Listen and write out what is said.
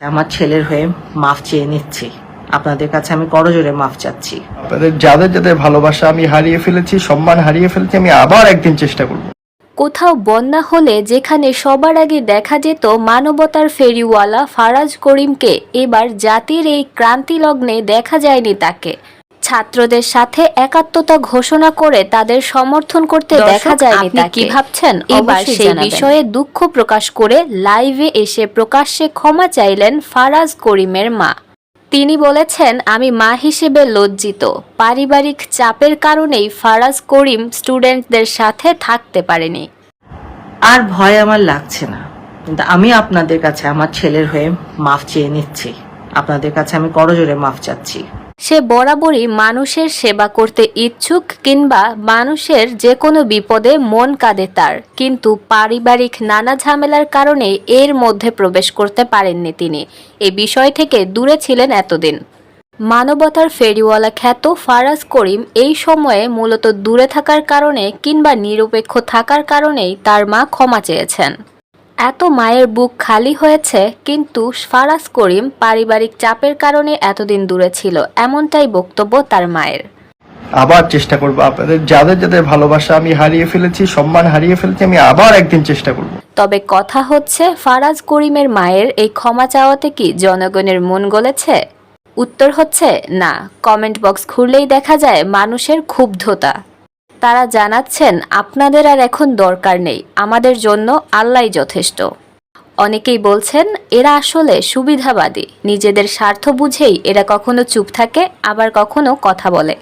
আমার ছেলের হয়ে মাফ চেয়ে নিচ্ছি। আপনাদের কাছে আমি করজোরে মাফ চাচ্ছি। আপনাদের যাদের যাদের ভালোবাসা আমি হারিয়ে ফেলেছি সম্মান হারিয়ে ফেলেছি আমি আবার একদিন চেষ্টা করব। কোথাও বন্যা হলে যেখানে সবার আগে দেখা যেত মানবতার ফেরিওয়ালা ফারাজ করিমকে এবার জাতির এই ক্রান্তি লগ্নে দেখা যায়নি তাকে। ছাত্রদের সাথে একাত্মতা ঘোষণা করে তাদের সমর্থন করতে দেখা যায়নি আপনি কি ভাবছেন? এবার সেই বিষয়ে দুঃখ প্রকাশ করে লাইভে এসে প্রকাশ্যে ক্ষমা চাইলেন ফারাজ করিমের মা। তিনি বলেছেন আমি মা হিসেবে লজ্জিত। পারিবারিক চাপের কারণেই ফারাজ করিম স্টুডেন্টদের সাথে থাকতে পারেনি। আর ভয় আমার লাগছে না। কিন্তু আমি আপনাদের কাছে আমার ছেলের হয়ে মাফ চেয়ে নিচ্ছি। আপনাদের কাছে আমি করজোরে মাফ চাচ্ছি। সে বরাবরই মানুষের সেবা করতে ইচ্ছুক কিংবা মানুষের যে কোনো বিপদে মন কাঁদে তার। কিন্তু পারিবারিক নানা ঝামেলার কারণে এর মধ্যে প্রবেশ করতে পারেননি তিনি। এ বিষয় থেকে দূরে ছিলেন এতদিন। মানবতার ফেরিওয়ালা খ্যাত ফারাজ করিম এই সময়ে মূলত দূরে থাকার কারণে কিংবা নিরপেক্ষ থাকার কারণেই তার মা ক্ষমা চেয়েছেন। এত মায়ের বুক খালি হয়েছে কিন্তু ফারাজ করিম পারিবারিক চাপের কারণে এতদিন দূরে ছিল এমনটাই বক্তব্য তার মায়ের। আবার চেষ্টা করব আপনাদের যাদের যাদের ভালোবাসা আমি হারিয়ে ফেলেছি সম্মান হারিয়ে ফেলেছি আমি আবার একদিন চেষ্টা করব। তবে কথা হচ্ছে ফারাজ করিমের মায়ের এই ক্ষমা চাওয়াতে কি জনগণের মন গলেছে? উত্তর হচ্ছে না। কমেন্ট বক্স খুললেই দেখা যায় মানুষের ক্ষুব্ধতা। তারা জানাচ্ছেন, আপনাদের আর এখন দরকার নেই। আমাদের জন্য আল্লাহ যথেষ্ট। অনেকেই বলছেন, এরা আসলে সুবিধাবাদী। নিজেদের স্বার্থ বুঝেই এরা কখনো চুপ থাকে, আবার কখনো কথা বলে।